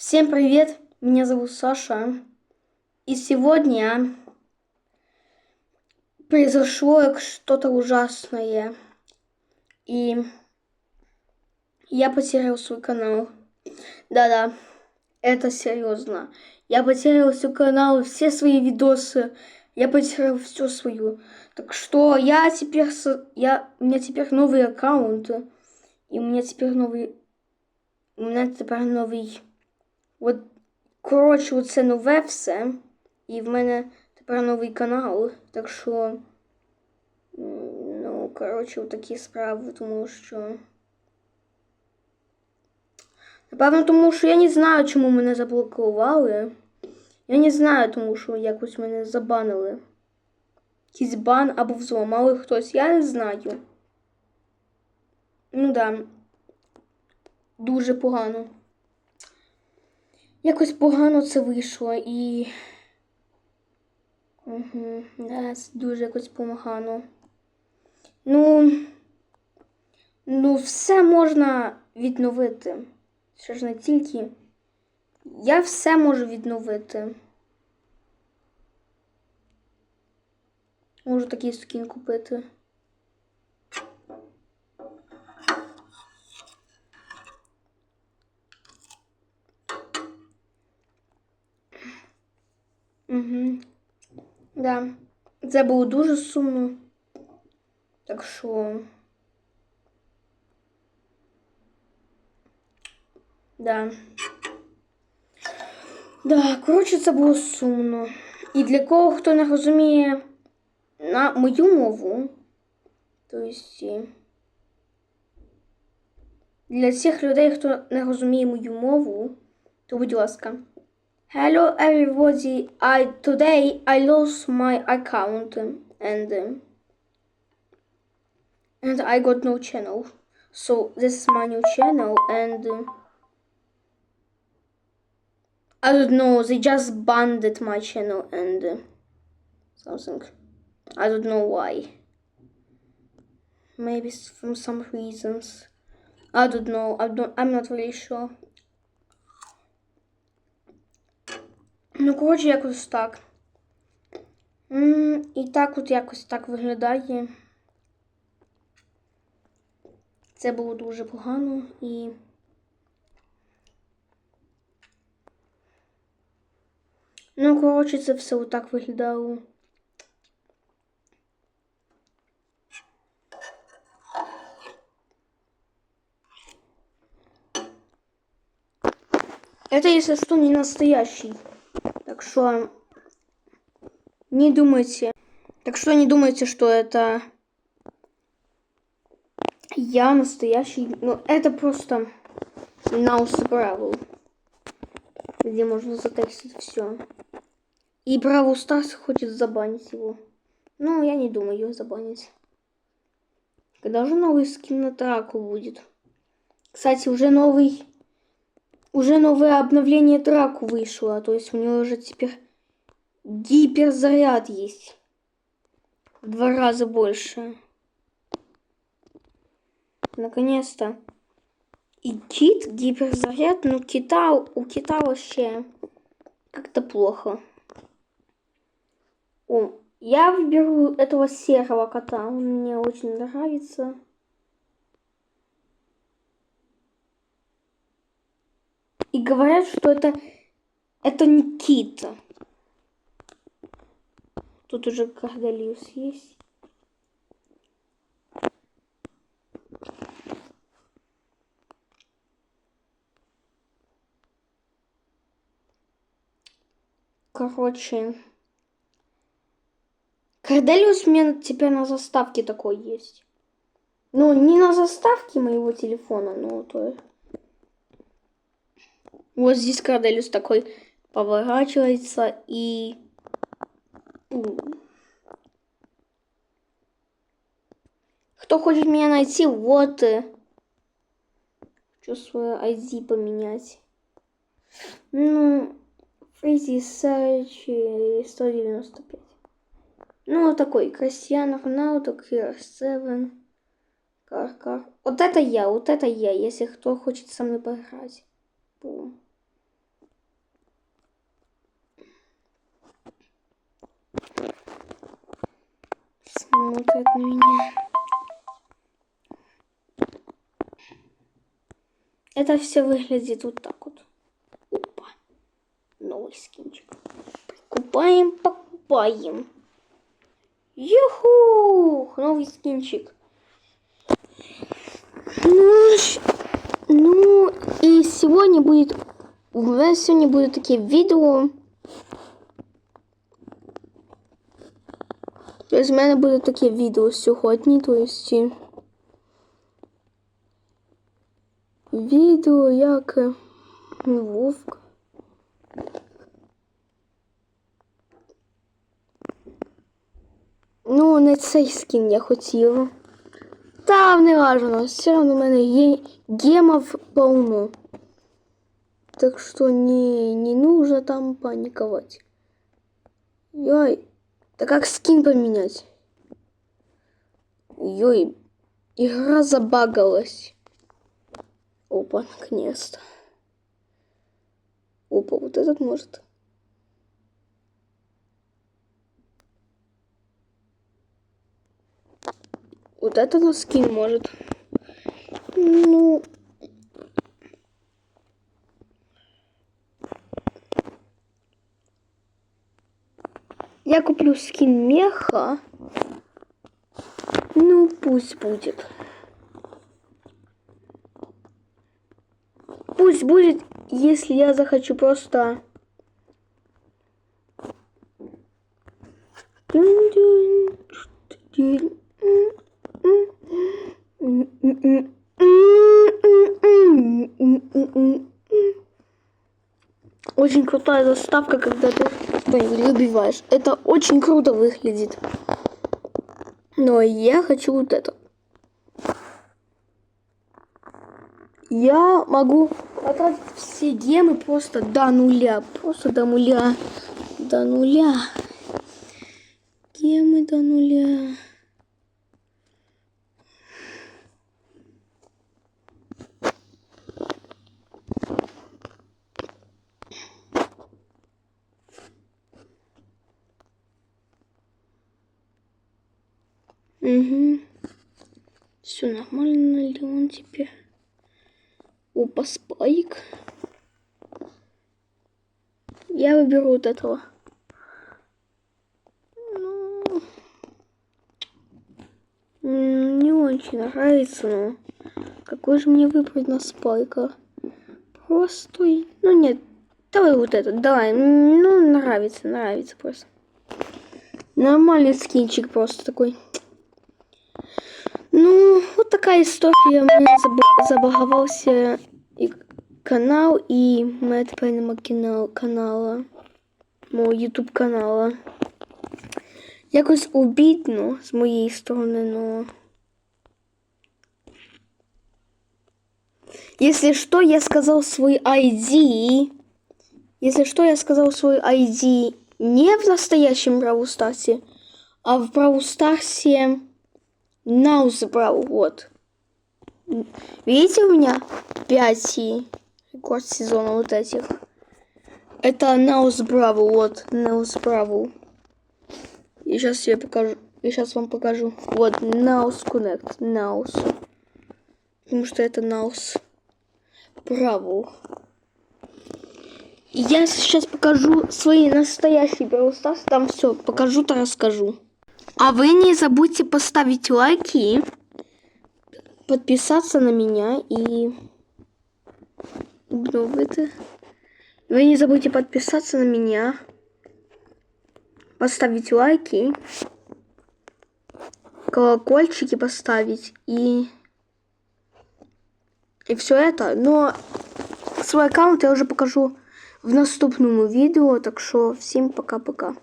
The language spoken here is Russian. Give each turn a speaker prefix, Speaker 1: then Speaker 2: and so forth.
Speaker 1: Всем привет, меня зовут Саша. И сегодня произошло что-то ужасное. И я потерял свой канал. Да-да, это серьезно. Я потерял свой канал, все свои видосы. Я потерял все свою. Так что я теперь... со- Я... У меня теперь новый аккаунт. И у меня теперь новый... У мене тепер новий. От, коротше, оце нове все. І в мене тепер новий канал. Так що. Ну, коротше, такі справи, тому що. Напевно, тому що я не знаю, чому мене заблокували. Я не знаю, тому що якось мене забанили. Якийсь бан або взламали хтось, я не знаю. Ну да. Дуже погано. Якось погано це вийшло і. Угу, да, дуже якось погано. Ну. Ну, все можна відновити. Що ж не тільки. Я все можу відновити. Можу такий скін купити. Угу. Да. Це було дуже сумно. Так що. Да. Да, коротше, це було сумно. І для кого хто не розуміє на мою мову, то есть, для всіх людей, хто не розуміє мою мову, то будь ласка. Hello everybody. I today I lost my account and and I got no channel. So this is my new channel and I don't know. They just banned my channel and something. I don't know why. Maybe from some reasons. I don't know. I don't. I'm not really sure. Ну, коротше, якось так. І так от якось так виглядає. Це було дуже погано і. Ну, коротше, це все отак виглядало. Это, если что, не настоящий. Так что не думайте. Так что не думайте, что это я настоящий. Ну, это просто Mouse Бравл. Где можно затестить все. И Бравл Старс хочет забанить его. Ну, я не думаю его забанить. Когда же новый скин на Драку будет? Кстати, уже новый уже новое обновление Драку вышло, то есть у него уже теперь гиперзаряд есть. В два раза больше. Наконец-то. И кит гиперзаряд, ну кита, у кита вообще как-то плохо. О, я выберу этого серого кота, он мне очень нравится. И говорят, что это, это не кит. Тут уже Кардалиус есть. Короче. Карделиус у меня теперь на заставке такой есть. Ну, не на заставке моего телефона, но то вот здесь Карделиус такой поворачивается и... Кто хочет меня найти, вот. э, Хочу свое ID поменять. Ну, Search э, 195. Ну, такой, Кристиано Роналдо, Кир 7. Кар-кар. Вот это я, вот это я, если кто хочет со мной поиграть по смотрят на меня. Это все выглядит вот так вот. Опа. Новый скинчик. Покупаем, покупаем. Юху! Новый скинчик. Ну, ну и сегодня будет... У нас сегодня будут такие видео. Тобто в мене буде таке відео сьогодні, то есть відео як Вовк. Ну, не цей скін я хотіла. Та не важно, все в мене є гемов полно. Так что не, не нужно там паниковать. Ой, да как скин поменять? Ой, игра забагалась. Опа, наконец-то. Опа, вот этот может. Вот этот скин может. Ну, Я куплю скин меха. Ну, пусть будет. Пусть будет, если я захочу просто... Очень крутая заставка, когда ты что-нибудь убиваешь. Это очень круто выглядит. Но я хочу вот это. Я могу потратить все гемы просто до нуля. Просто до нуля. До нуля. Гемы до нуля. Угу. Все нормально ли он теперь? Опа, спайк. Я выберу вот этого. Ну, не очень нравится, но какой же мне выбрать на спайка? Простой. Ну нет, давай вот этот, давай. Ну, нравится, нравится просто. Нормальный скинчик просто такой. Ну, вот такая история. У мене заб- забагавався і канал, і в мене тепер нема кіна- канала. Мого ютуб канала. Якось обідно з моєї сторони, но. Если что, я сказал свой ID. Если что, я сказал свой ID не в настоящем Бравл Старсе, а в Бравл Наус брал, вот. Видите, у меня 5 рекорд сезона вот этих. Это Наус Бравл, вот, Наус Бравл. И сейчас я покажу, и сейчас вам покажу. Вот, Наус Connect, Наус. Потому что это Наус Бравл. И я сейчас покажу свои настоящие Старс, там все покажу-то расскажу. А вы не забудьте поставить лайки, подписаться на меня и... Ну, это... Вы не забудьте подписаться на меня, поставить лайки, колокольчики поставить и... И все это. Но свой аккаунт я уже покажу в наступному відео. Так що всім пока-пока.